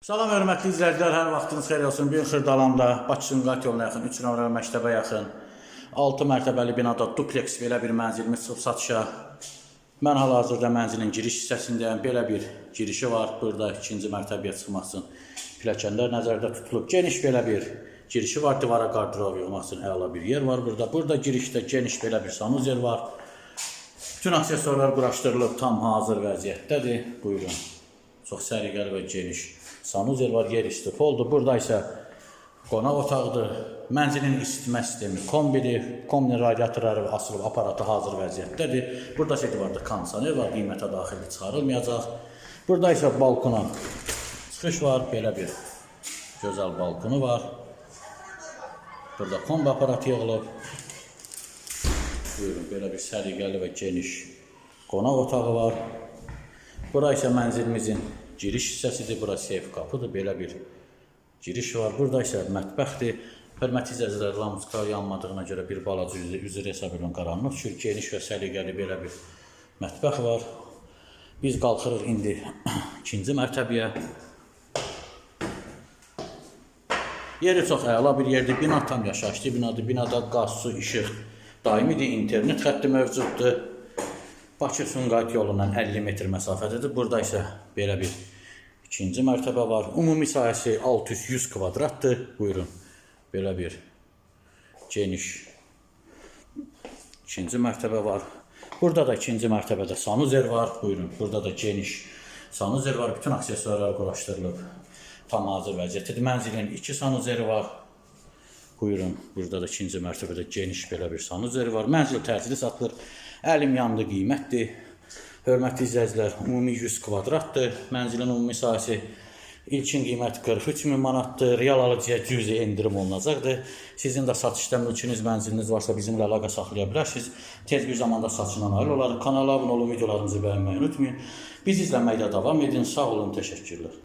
Salam hörmətli izləyicilər, hər vaxtınız xeyir olsun. Bu gün Xırdalanda, Bakı Sumqayıt yoluna yaxın, 3 nömrə məktəbə yaxın 6 mərtəbəli binada dupleks belə bir mənzilimiz çıxıb satışa. Mən hal-hazırda mənzilin giriş hissəsindəyəm. Belə bir girişi var. Burada ikinci mərtəbəyə çıxmaq üçün pilləkənlər nəzərdə tutulub. Geniş belə bir girişi var. Divara qardırov yığmaq üçün əla bir yer var burada. Burada girişdə geniş belə bir sanuzel var. Bütün aksesuarlar quraşdırılıb, tam hazır vəziyyətdədir. Buyurun. Çox səliqəli və geniş sanuzel var, yer üstü poldur. Burada isə qonaq otağıdır. Mənzilin isitmə sistemi kombidir. Kombinin radiatorları asılıb, aparatı hazır vəziyyətdədir. Burada isə divarda kondisioner var, qiymətə daxildə çıxarılmayacaq. Burada isə balkona çıxış var, belə bir gözəl balkonu var. Burada kombi aparatı yığılıb. Buyurun, belə bir səliqəli və geniş qonaq otağı var. Bura isə mənzilimizin giriş hissəsidir. Bura seyf qapıdır. Belə bir giriş var. Burada isə mətbəxdir. Hörmətli izləyicilər, lampuska yanmadığına görə bir balaca üzü, üzr hesab edirəm qaranlıq düşür. Geniş və səliqəli belə bir mətbəx var. Biz qalxırıq indi ikinci mərtəbəyə. Yeri çox əla bir yerdir. Bina tam yaşayışlı binadır. Binada qaz, su, işıq daimidir. İnternet xətti mövcuddur. Bakı Sumqayıt yolundan 50 metr məsafədədir. Burada isə belə bir ikinci mərtəbə var. Ümumi sahəsi 600 kvadratdır. Buyurun. Belə bir geniş ikinci mərtəbə var. Burada da ikinci mərtəbədə sanuzer var. Buyurun. Burada da geniş sanuzer var. Bütün aksesuarlar quraşdırılıb. Tam hazır vəziyyətdədir. Mənzilin iki sanuzeri var. Buyurun, burada da ikinci mərtəbədə geniş belə bir sanuzeri var. Mənzil təcili satılır. Əlim yandı qiymətdir. Hörmətli izləyicilər, ümumi 100 kvadratdır. Mənzilin ümumi sahəsi ilkin qiyməti 43 min manatdır. Real alıcıya cüzi endirim olunacaqdır. Sizin də satışda mülkünüz, mənziliniz varsa bizimlə əlaqə saxlaya bilərsiniz. Tez bir zamanda satışına nail olarıq. Kanala abunə olun, videolarımızı bəyənməyi unutmayın. Biz izləməkdə davam edin. Sağ olun, təşəkkürlər.